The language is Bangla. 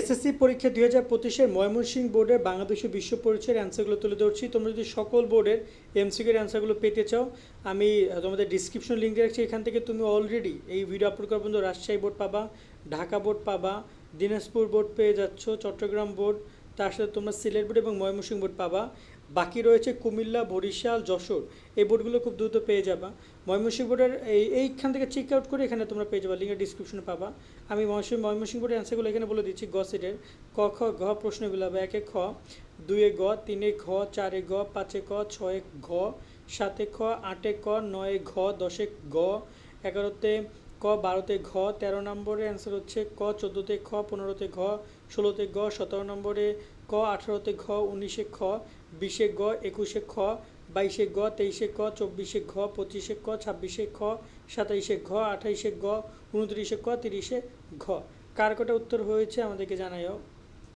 এসএসসি পরীক্ষা দুই হাজার পঁচিশের ময়মনসিংহ বোর্ডের বাংলাদেশি বিশ্ব পরিচয়ের অ্যান্সারগুলো তুলে ধরছি। তোমরা যদি সকল বোর্ডের এমসিকের অ্যান্সারগুলো পেতে চাও, আমি তোমাদের ডিসক্রিপশন লিঙ্ক রাখছি। এখান থেকে তুমি অলরেডি এই ভিডিও আপলোড করার পর্যন্ত রাজশাহী বোর্ড পাবা, ঢাকা বোর্ড পাবা, দিনাজপুর বোর্ড পেয়ে যাচ্ছ, চট্টগ্রাম বোর্ড তার সাথে তোমরা সিলেট বোর্ড এবং ময়মনসিংহ বোর্ড পাবা। বাকি রয়েছে কুমিল্লা, বরিশাল, যশোর। এই বোর্ডগুলো খুব দ্রুত পেয়ে যাবা। ময়মনসিংহ বোর্ডের এই এইখান থেকে চেক আউট করে এখানে তোমরা পেয়ে যাবা। লিঙ্কের ডিসক্রিপশনে পাবা। আমি ময়মনসিংহ ময়মনসিংহ বোর্ডের অ্যান্সারগুলো এখানে বলে দিচ্ছি গ সেটের ক, খ, ঘ প্রশ্নগুলো হবে। একে খ, দুয়ে গ, তিনে ঘ, চারে গ পাঁচে ক, ছয়ে ঘ, সাতে খ, আটে ক, নয়ে ঘ, দশে গ, এগারোতে ক বারোতে ঘ, তেরো নম্বরে অ্যান্সার হচ্ছে ক, চোদ্দোতে খ, পনেরোতে ঘ, ষোলোতে গ, সতেরো নম্বরে ক, আঠারোতে ঘ, উনিশে খ, বিশে গ, একুশে খ, বাইশে গ, তেইশে ক, চব্বিশে ঘ, পঁচিশে ক, ছাব্বিশে খ, সাতাইশে ঘ, আঠাইশে গ, উনত্রিশে ক, তিরিশে ঘ। কার কটা উত্তর হয়েছে আমাদেরকে জানাইও